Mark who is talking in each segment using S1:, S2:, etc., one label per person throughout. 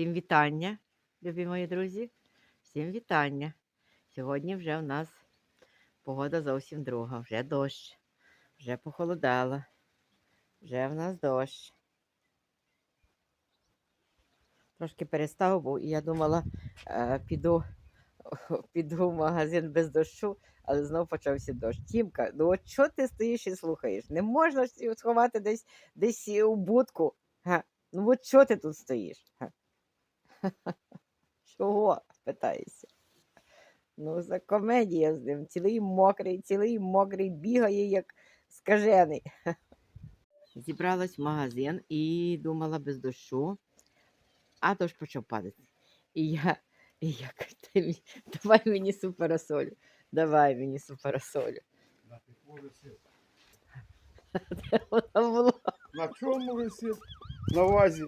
S1: Всім вітання, любі мої друзі. Всім вітання. Сьогодні вже у нас погода зовсім друга. Вже дощ, вже похолодало, вже в нас дощ. Трошки перестав, бо я думала, е, піду, піду в магазин без дощу, але знов почався дощ. Тімка, ну от що ти стоїш і слухаєш? Не можна сховати десь, десь у будку. Ну от що ти тут стоїш? Га? Чого? питаєшся. Ну, за комедія з ним. Цілий мокрий, цілий мокрий, бігає, як скажений. Зібралась в магазин і думала без дощу, а дощ почав падати. І я, і я кажу, давай мені суперасолю, давай мені суперасолю.
S2: На піку.
S1: Вона була
S2: На чому висить? На вазі.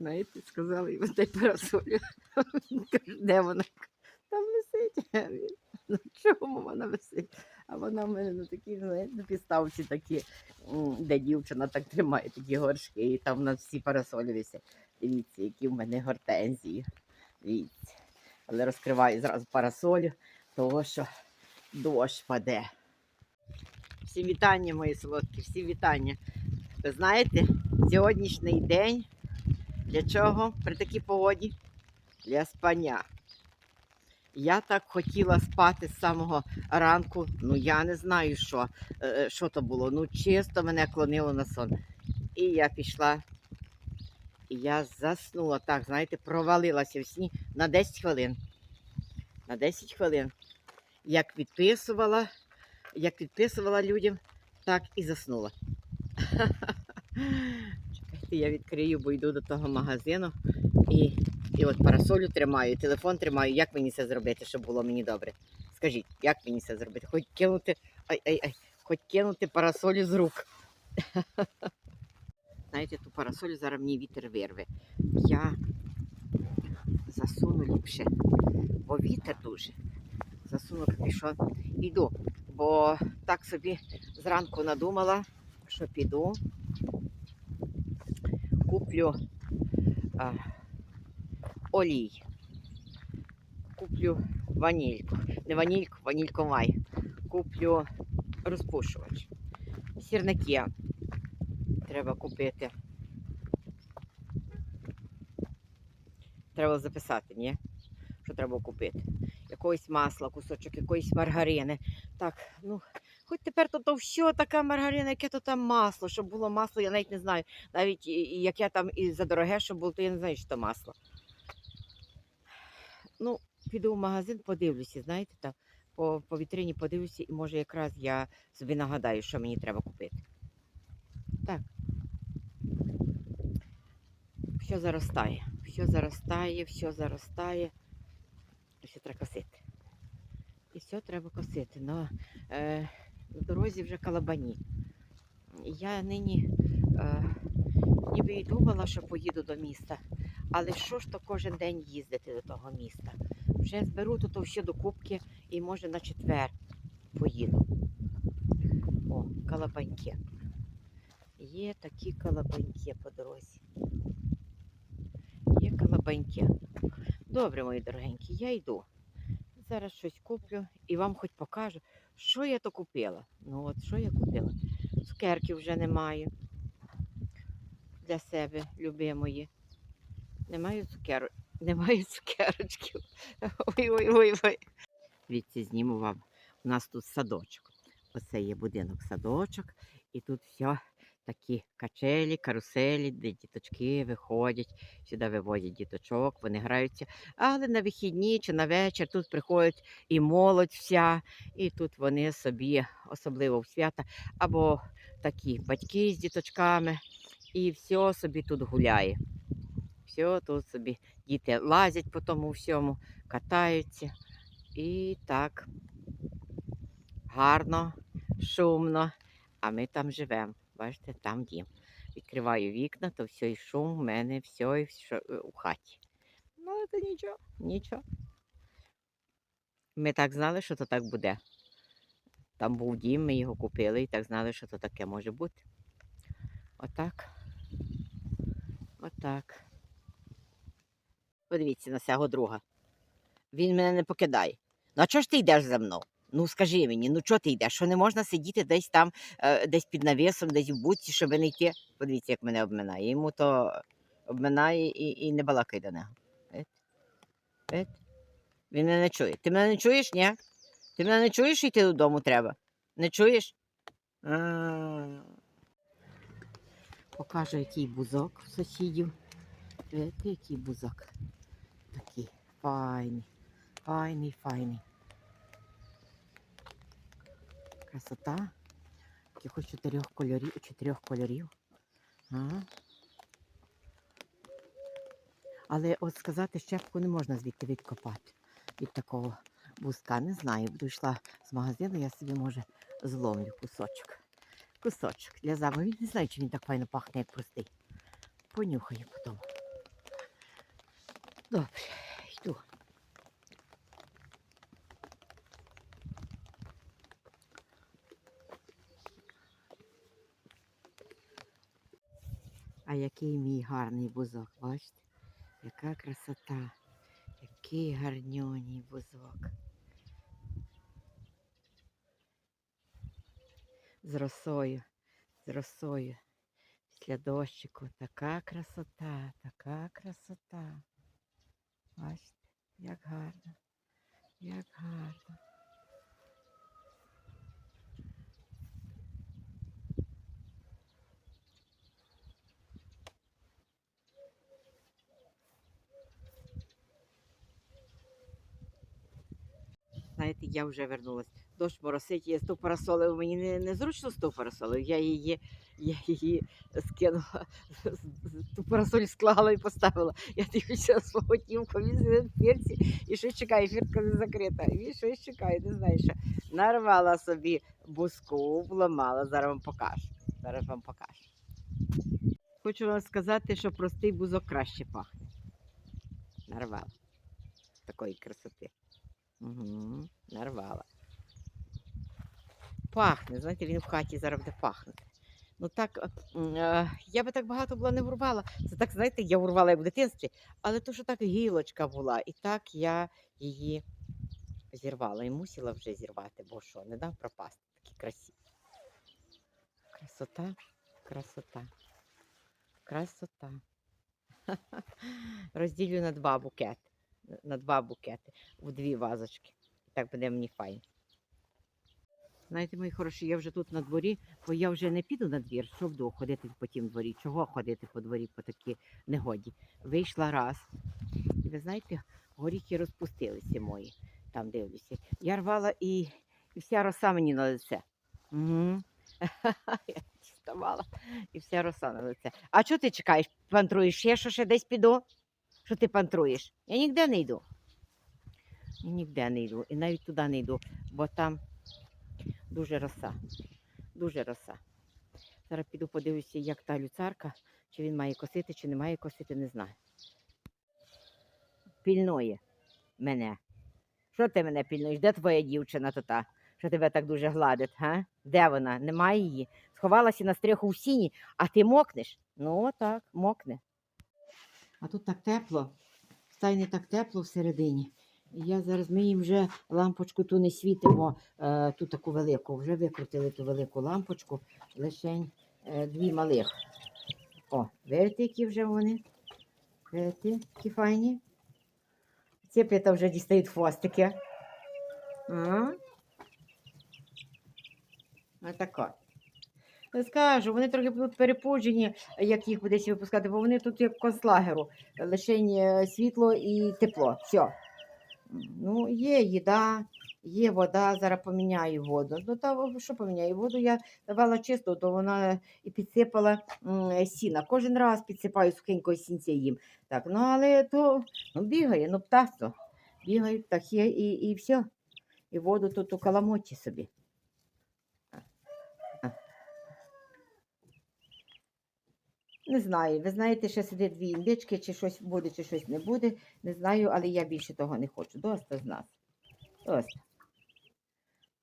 S1: Знаєте, сказали йому дай парасолю. Він каже, де вона? Там висить. Він, Ну чому вона висить? А вона в мене на такій, знаєте, на підставці такі, де дівчина так тримає такі горшки, і там на всі парасолі висять. Дивіться, які в мене гортензії. Дивіться. Але розкриваю зразу парасолю, того що дощ паде. Всі вітання, мої солодкі, всі вітання. Ви знаєте, сьогоднішній день для чого при такій погоді? Для спання. Я так хотіла спати з самого ранку. Ну я не знаю, що, е, що то було. Ну, чисто мене клонило на сон. І я пішла, і я заснула так, знаєте, провалилася в сні на 10 хвилин. На 10 хвилин. Як відписувала, як відписувала людям, так і заснула. Чекайте, я відкрию, бо йду до того магазину і, і от парасолю тримаю, телефон тримаю. Як мені це зробити, щоб було мені добре? Скажіть, як мені це зробити? Хоч кинути, ай, ай, ай, хоч кинути парасолю з рук. Знаєте, ту парасолю зараз мені вітер вирве. Я засуну ліпше, бо вітер дуже. Засуну капюшон. Іду, бо так собі зранку надумала, що піду куплю а, олій. Куплю ванільку. Не ванільку, ванільку май. Куплю розпушувач. Сірники треба купити. Треба записати, ні? Що треба купити? Якогось масла, кусочок, якоїсь маргарини. Так, ну, хоч тепер то, то все така маргарина, яке то там масло, щоб було масло, я навіть не знаю. Навіть яке там і за дороге, щоб було, то я не знаю, що то масло. Ну, піду в магазин, подивлюся, знаєте, там по, по вітрині подивлюся, і може якраз я собі нагадаю, що мені треба купити. Так. Все заростає, все заростає, все заростає. Все треба косити. І все треба косити. Ну, е, в дорозі вже калабані. Я нині е, ніби і думала, що поїду до міста. Але що ж то кожен день їздити до того міста? Вже зберу тут все до кубки і може на четвер поїду. О, калабаньки. Є такі калабаньки по дорозі. Є калабаньки. Добре, мої дорогенькі, я йду. Зараз щось куплю і вам хоч покажу, що я то купила. Ну от що я купила? Цукерки вже немає для себе, любимої. Немає цукеру. Немає цукерочків. Ой-ой-ой. Дивіться, зніму вам. У нас тут садочок. Оце є будинок садочок, і тут все такі качелі, каруселі, де діточки виходять, сюди виводять діточок, вони граються. Але на вихідні чи на вечір тут приходять і молодь вся, і тут вони собі, особливо в свята, або такі батьки з діточками, і все собі тут гуляє. Все тут собі діти лазять по тому всьому, катаються. І так гарно, шумно, а ми там живемо. Бачите, там дім. Відкриваю вікна, то все і шум, в мене все і все у хаті. Ну, це нічого, нічого. Ми так знали, що то так буде. Там був дім, ми його купили і так знали, що то таке може бути. Отак. Отак. Подивіться на цього друга. Він мене не покидає. Ну а чого ж ти йдеш за мною? Ну скажи мені, ну чого ти йдеш? Що не можна сидіти десь там, е, десь під навісом, десь в будці, щоб не йти. Подивіться, як мене обминає. Йому то обминає і, і не балакай до нього. Вид? Вид? Він мене не чує. Ти мене не чуєш, ні? Ти мене не чуєш, йти додому треба? Не чуєш? А. Покажу, який бузок в сусідів. Видите, який бузок. Такий файний, файний, файний. Красота. Якихось чотирьох кольорів, чотирьох кольорів. А? Але от сказати, щепку не можна звідти відкопати від такого бузка. Не знаю, буду йшла з магазину, я собі, може, зловлю кусочок. Кусочок для замову. Він не знаю, чи він так файно пахне, як простий. Понюхаю потім. Добре, йду. А який мій гарний бузок, бачите? Яка красота, який гарньоній бузок. З росою, з росою. Після дощику така красота, така красота. Бачите, як гарно, як гарно. Знаєте, я вже вернулась. Дощ моросить, я з ту парасолою, мені не, незручно з ту парасолою. Я її, я її скинула, ту парасоль склала і поставила. Я дивлюся свого тімку, він в фірці і щось чекає, фіртка не закрита. І щось чекає, не знаю що. Нарвала собі буску, вламала, зараз вам покажу. Зараз вам покажу. Хочу вам сказати, що простий бузок краще пахне. Нарвала. Такої красоти. Угу, нарвала. Пахне, знаєте, він в хаті зараз буде пахнути. Ну так, е, я би так багато була не врубала. Це так, знаєте, я врубала як в дитинстві, але то, що так гілочка була, і так я її зірвала і мусила вже зірвати, бо що, не дав пропасти такі красиві. Красота, красота, красота. Розділю на два букети. На два букети, в дві вазочки. Так буде мені файно. Знаєте, мої хороші, я вже тут на дворі, бо я вже не піду на двір, що буду ходити по тім дворі. Чого ходити по дворі по такій негоді? Вийшла раз. І ви знаєте, горіхи розпустилися мої, там дивлюся. Я рвала і, і вся роса мені на лице. Угу. Я діставала, і вся роса на лице. А чого ти чекаєш? Пантруєш ще, що ще десь піду? Що ти пантруєш? Я ніде не йду. Я ніде не йду. І навіть туди не йду, бо там дуже роса. Дуже роса. Зараз піду подивлюся, як та люцарка, чи він має косити, чи не має косити, не знаю. Пільнує мене. Що ти мене пільнуєш? Де твоя дівчина то та, що тебе так дуже гладить? Га? Де вона? Немає її. Сховалася на стриху в сіні, а ти мокнеш? Ну, отак, мокне. А тут так тепло, в стайні так тепло всередині. І я зараз ми їм вже лампочку ту не світимо, е, ту таку велику. Вже викрутили ту велику лампочку, лишень е, дві малих. О, видите, які вже вони? Видите, які файні. Ці п'ята вже дістають хвостики. А? Отако. Скажу, вони трохи будуть перепуджені, як їх буде випускати, бо вони тут як концлагеру. Лишень е, світло і тепло. Все. Ну, є їда, є вода, зараз поміняю воду. Ну, та що поміняю? Воду я давала чисту, то вона і підсипала м, сіна. Кожен раз підсипаю сухенького сінця їм. Так, ну але то ну, бігає, ну птахство. Бігають птахи і, і все. І воду тут у каламоті собі. Не знаю. Ви знаєте, ще сидить дві індички, чи щось буде, чи щось не буде. Не знаю, але я більше того не хочу. Доста з нас. Доста.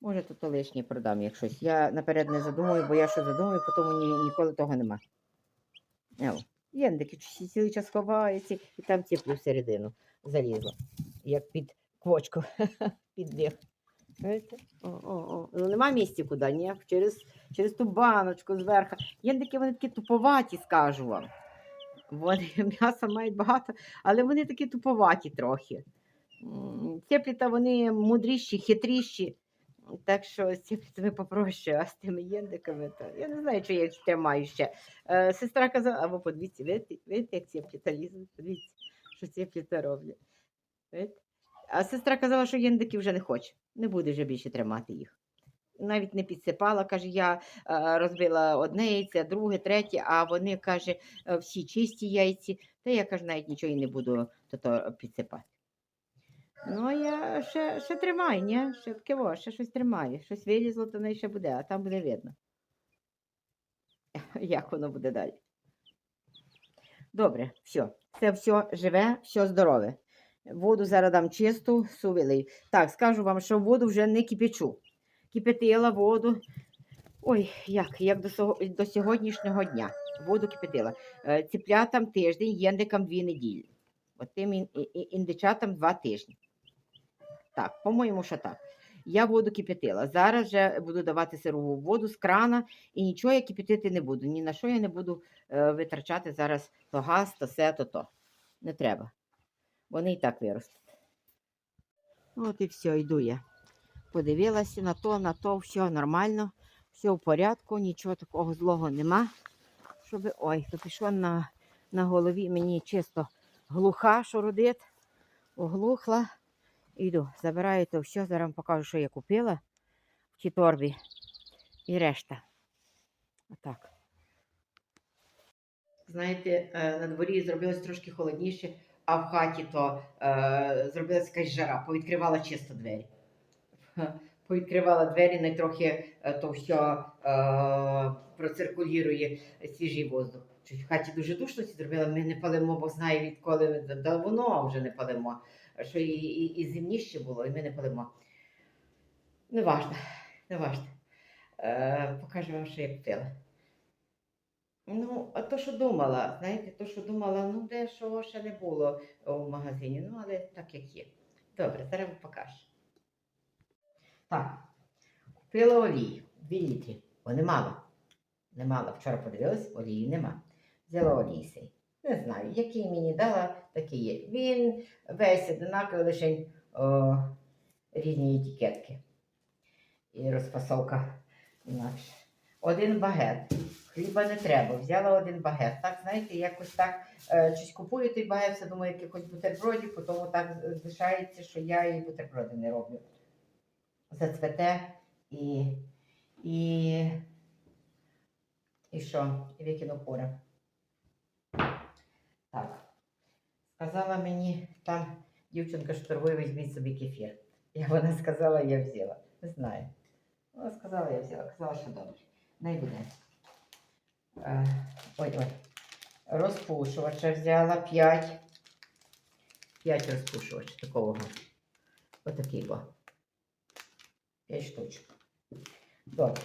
S1: Може, то лишнє продам, як щось. Я наперед не задумую, бо я що задумаю, потім ні, ніколи того нема. Єндики цілий час ховаються, і там ціплю всередину залізла. Як під квочку, під. Знаєте? О, о, о. Ну нема місця куди, ні? Через, через ту баночку зверху. Єндики вони такі туповаті, скажу вам. Вони м'яса мають багато, але вони такі туповаті трохи. М, Цепліта вони мудріші, хитріші. Так що з цеплітами попроще, а з тими єндиками, то я не знаю, чи я їх тримаю ще. Е, сестра казала, або подивіться, видите, видите, як цепліта лізуть, подивіться, що цепліта роблять. А сестра казала, що єндики вже не хоче, не буде вже більше тримати їх. Навіть не підсипала, каже, я е, розбила одне яйце, друге, третє, а вони, каже, е, всі чисті яйці, та я каже, навіть нічого і не буду то підсипати. Ну, я ще, ще тримаю, ні? Ще таке, ще щось тримаю. Щось вилізло, то неї ще буде, а там буде видно. Як воно буде далі. Добре, все. Це все живе, все здорове. Воду зараз дам чисту, сувілий. Так, скажу вам, що воду вже не кипячу. Кипятила воду. Ой, як, як до, до сьогоднішнього дня. Воду кипятила. Е, Ціплятам тиждень, єндикам дві неділі. От тим індичатам два тижні. Так, по-моєму, що так. Я воду кипятила. Зараз вже буду давати сирову воду з крана і нічого я кипятити не буду. Ні на що я не буду е, витрачати зараз то газ, то все, то то. Не треба. Вони і так виростуть. От і все, йду я. Подивилася на то, на то, все нормально, все в порядку, нічого такого злого нема. Щоб... Ой, то пішло на, на голові мені чисто глуха, що родить. Оглухла. Іду, забираю то все, зараз вам покажу, що я купила в тій торбі. І решта. Отак. Знаєте, е, на дворі зробилось трошки холодніше, а в хаті то е, зробилася якась жара, повідкривала чисто двері. Повідкривала двері, не трохи е, то все е, проциркулює свіжий воздух. Щось в хаті дуже душно зробила, ми не палимо, бо знаю відколи давно вже не палимо. Що і, і, і зимніше було, і ми не палимо. Не важно, не важно. Е, покажу вам, що я купила. Ну, а то, що думала, знаєте, то, що думала, ну де що ще не було у магазині, ну але так як є. Добре, зараз покажу. Так, купила олію 2 літри, бо не мало. Не мало. Вчора подивилась, олії нема. Взяла олії сей. Не знаю, який мені дала, такий є. Він весь одинаковий, лише о, різні етикетки. І розфасовка інакше. Один багет. Хліба не треба. Взяла один багет. Так, знаєте, якось так е, щось купую той багет, все думаю, якихось бутербродів, потім так залишається, що я і бутерброди не роблю. Зацвете і. і. і що? І викину кури. Так. Сказала мені там дівчинка, що торгує, візьміть собі кефір. Я вона сказала, я взяла. Не знаю. Вона сказала, я взяла. Казала, що добре. Не буде. Е, ой, ой. Розпушувача взяла 5. 5 розпушувачів такого. Отакий бо. 5 штучок. Добре.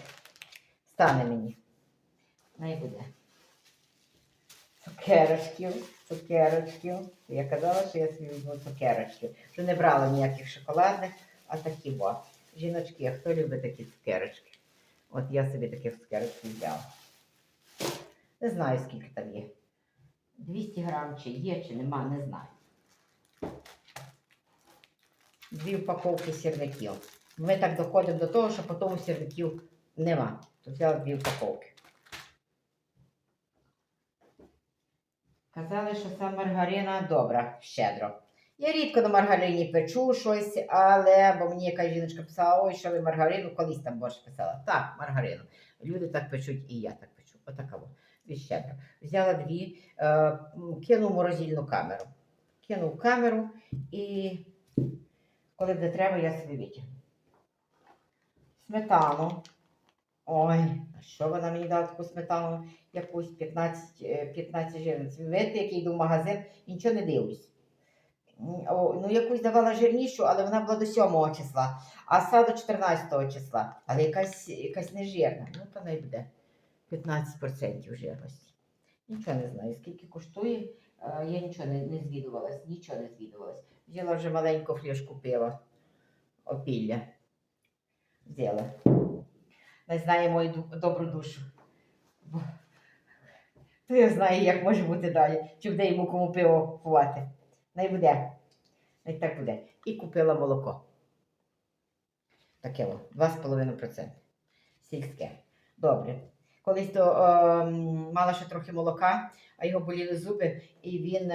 S1: Стане мені. Не буде. Цукерочків, цукерочків. Я казала, що я собі візьму цукерочків. Вже не брала ніяких шоколадних, а такі бо. Жіночки, а хто любить такі цукерочки? От я собі таких цукерочків взяла. Не знаю, скільки там є. 200 грам чи є, чи нема, не знаю. Дві упаковки сірників. Ми так доходимо до того, що потім сірників нема. То взяла дві упаковки. Казали, що ця маргарина добра, щедро. Я рідко на маргарині печу щось, але бо мені якась жіночка писала, ой, що ви маргарину, колись там борщ писала. Так, маргарину. Люди так печуть, і я так печу. Отакаво. Дві щедро. Взяла дві, е, кинув морозильну камеру. Кинув камеру і коли буде треба, я собі витягну. Сметану. Ой, а що вона мені дала таку сметану? Якусь 15, е, 15 жирниць. Ви Видите, як я йду в магазин нічого не дивлюсь. Ну, якусь давала жирнішу, але вона була до 7 числа, а са до 14 числа. Але якась, якась нежирна. Ну, то не буде 15% жирності. Нічого не знаю, скільки коштує. Е, Я нічого не, не звідувалась, нічого не звідувалась. Взяла вже маленьку фляжку пива. Опілля. Взяла. Не знає мою добру душу. Бо... То я знаю, як може бути далі. Чи буде йому кому пиво купувати. Не буде. Не так буде. І купила молоко. Таке о, 2,5%. Сільське. Добре. Колись то ем, мала ще трохи молока, а його боліли зуби, і він,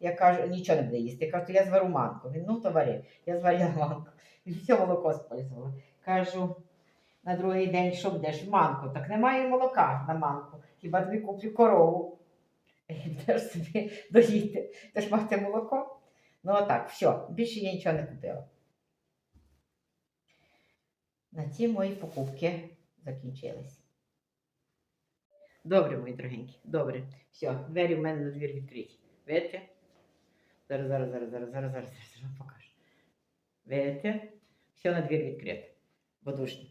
S1: я кажу, нічого не буде їсти. Я кажу, то я звару манку. Він, ну, то вари. Я зварила манку. І все молоко спользувала. Кажу, на другий день, що будеш? Манку. Так немає молока на манку. Хіба тобі куплю корову. І будеш собі доїти. Ти ж мати молоко. Ну отак, все, більше я нічого не купила. На ці мої покупки закінчились. Добре, мої дорогенькі, добре. Все, двері в мене на двір відкриті. Видите? Зараз, зараз, зараз, зараз, зараз, зараз, зараз вам покажу. Видите? Все на двір відкрите. Подушно.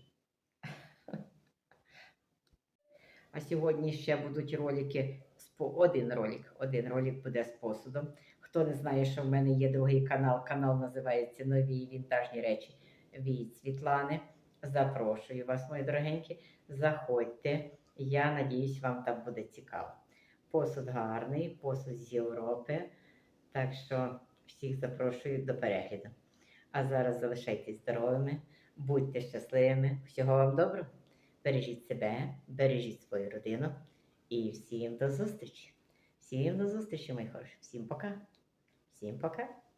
S1: А сьогодні ще будуть ролики. Один ролик. Один ролик буде з посудом. Хто не знає, що в мене є другий канал, канал називається Нові вінтажні речі від Світлани. Запрошую вас, мої дорогенькі. Заходьте. Я надіюсь, вам там буде цікаво. Посуд гарний, посуд з Європи. Так що всіх запрошую до перегляду. А зараз залишайтесь здоровими, будьте щасливими. Всього вам доброго. Бережіть себе, бережіть свою родину. І всім до зустрічі. Всім до зустрічі, мої хороші. Всім пока. Всім пока.